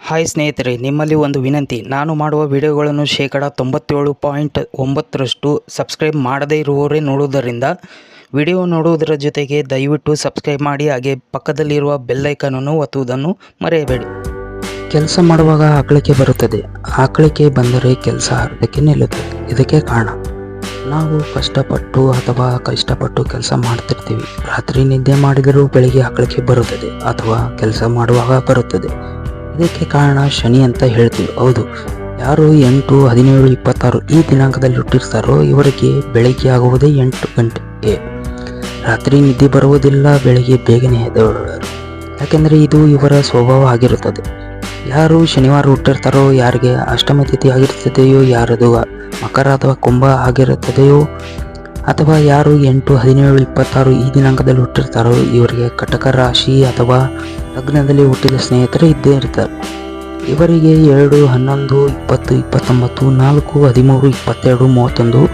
Hi ಸ್ನೇಹಿತರೆ, ನಿಮ್ಮಲ್ಲಿ ಒಂದು ವಿನಂತಿ. ನಾನು ಮಾಡುವ ವಿಡಿಯೋಗಳನ್ನು ಶೇಕಡ ತೊಂಬತ್ತೇಳು ಪಾಯಿಂಟ್ ಒಂಬತ್ತರಷ್ಟು ಸಬ್ಸ್ಕ್ರೈಬ್ ಮಾಡದೇ ಇರುವವರೇ ನೋಡುವುದರಿಂದ ವಿಡಿಯೋ ನೋಡುವುದರ ಜೊತೆಗೆ ದಯವಿಟ್ಟು ಸಬ್ಸ್ಕ್ರೈಬ್ ಮಾಡಿ, ಹಾಗೆ ಪಕ್ಕದಲ್ಲಿರುವ ಬೆಲ್ಲೈಕನನ್ನು ಒತ್ತುವುದನ್ನು ಮರೆಯಬೇಡಿ. ಕೆಲಸ ಮಾಡುವಾಗ ಆಕಳಿಕೆ ಬರುತ್ತದೆ. ಆಕಳಿಕೆ ಬಂದರೆ ಕೆಲಸ ಅರ್ಧಕ್ಕೆ ನಿಲ್ಲುತ್ತದೆ ಇದಕ್ಕೆ ಕಾರಣ, ನಾವು ಕಷ್ಟಪಟ್ಟು ಅಥವಾ ಕಷ್ಟಪಟ್ಟು ಕೆಲಸ ಮಾಡ್ತಿರ್ತೀವಿ. ರಾತ್ರಿ ನಿದ್ದೆ ಮಾಡಿದರೂ ಬೆಳಿಗ್ಗೆ ಆಕಳಿಕೆ ಬರುತ್ತದೆ ಅಥವಾ ಕೆಲಸ ಮಾಡುವಾಗ ಬರುತ್ತದೆ. ಇದಕ್ಕೆ ಕಾರಣ ಶನಿ ಅಂತ ಹೇಳ್ತೀವಿ. ಹೌದು. ಯಾರು ಎಂಟು, ಹದಿನೇಳು, ಇಪ್ಪತ್ತಾರು ಈ ದಿನಾಂಕದಲ್ಲಿ ಹುಟ್ಟಿರ್ತಾರೋ ಇವರಿಗೆ ಬೆಳಗ್ಗೆ ಆಗುವುದೇ ಎಂಟು ಗಂಟೆಗೆ ರಾತ್ರಿ ನಿದ್ದೆ ಬರುವುದಿಲ್ಲ, ಬೆಳಗ್ಗೆ ಬೇಗನೆ ಎದ್ದೇಳರು. ಯಾಕೆಂದರೆ ಇದು ಇವರ ಸ್ವಭಾವ ಆಗಿರುತ್ತದೆ. ಯಾರು ಶನಿವಾರ ಹುಟ್ಟಿರ್ತಾರೋ, ಯಾರಿಗೆ ಅಷ್ಟಮ ತಿಥಿ ಆಗಿರುತ್ತದೆಯೋ ಯಾರದು ಮಕರ ಅಥವಾ ಕುಂಭ ಆಗಿರುತ್ತದೆಯೋ, ಅಥವಾ ಯಾರು ಎಂಟು, ಹದಿನೇಳು, ಇಪ್ಪತ್ತಾರು ಈ ದಿನಾಂಕದಲ್ಲಿ ಹುಟ್ಟಿರ್ತಾರೋ, ಇವರಿಗೆ ಕಟಕ ರಾಶಿ ಅಥವಾ ಲಗ್ನದಲ್ಲಿ ಹುಟ್ಟಿದ ಸ್ನೇಹಿತರು ಇದ್ದೇ ಇರ್ತಾರೆ. ಇವರಿಗೆ ಎರಡು, ಹನ್ನೊಂದು, ಇಪ್ಪತ್ತು, ಇಪ್ಪತ್ತೊಂಬತ್ತು, ನಾಲ್ಕು, ಹದಿಮೂರು, ಇಪ್ಪತ್ತೆರಡು, ಮೂವತ್ತೊಂದು,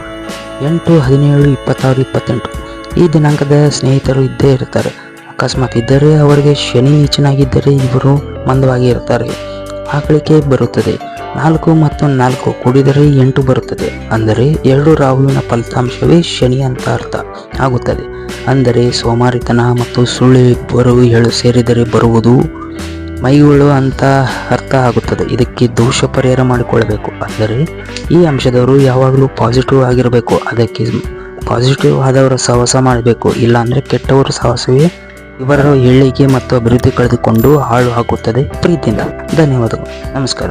ಎಂಟು, ಹದಿನೇಳು, ಇಪ್ಪತ್ತಾರು, ಇಪ್ಪತ್ತೆಂಟು. ಈ ದಿನಾಂಕದ ಸ್ನೇಹಿತರು ಇದ್ದೇ ಇರ್ತಾರೆ. ಅಕಸ್ಮಾತ್ ಇದ್ದರೆ ಅವರಿಗೆ ಶನಿ ನೀಚನಾಗಿದ್ದರೆ ಇವರು ಮಂದವಾಗಿ ಇರ್ತಾರೆ. ಆಕಳಿಕೆ ಬರುತ್ತದೆ. ನಾಲ್ಕು ಮತ್ತು ನಾಲ್ಕು ಕೂಡಿದರೆ ಎಂಟು ಬರುತ್ತದೆ. ಅಂದರೆ ಎರಡು ರಾಹುವಿನ ಫಲಿತಾಂಶವೇ ಶನಿ ಅಂತ ಅರ್ಥ ಆಗುತ್ತದೆ. ಅಂದರೆ ಸೋಮಾರಿತನ ಮತ್ತು ಸುಳ್ಳು ಇಬ್ಬರು ಹೇಳು ಸೇರಿದರೆ ಬರುವುದು ಮೈಗಳು ಅಂತ ಅರ್ಥ ಆಗುತ್ತದೆ. ಇದಕ್ಕೆ ದೋಷ ಪರಿಹಾರ ಮಾಡಿಕೊಳ್ಳಬೇಕು. ಅಂದರೆ ಈ ಅಂಶದವರು ಯಾವಾಗಲೂ ಪಾಸಿಟಿವ್ ಆಗಿರಬೇಕು. ಅದಕ್ಕೆ ಪಾಸಿಟಿವ್ ಆದವರ ಸಹವಾಸ ಮಾಡಬೇಕು. ಇಲ್ಲಾಂದರೆ ಕೆಟ್ಟವರ ಸಾಹಸವೇ ಇವರ ಏಳಿಗೆ ಮತ್ತು ಅಭಿವೃದ್ಧಿ ಕಳೆದುಕೊಂಡು ಹಾಳು ಹಾಕುತ್ತದೆ ಪ್ರೀತಿಯಿಂದ. ಧನ್ಯವಾದಗಳು. ನಮಸ್ಕಾರ.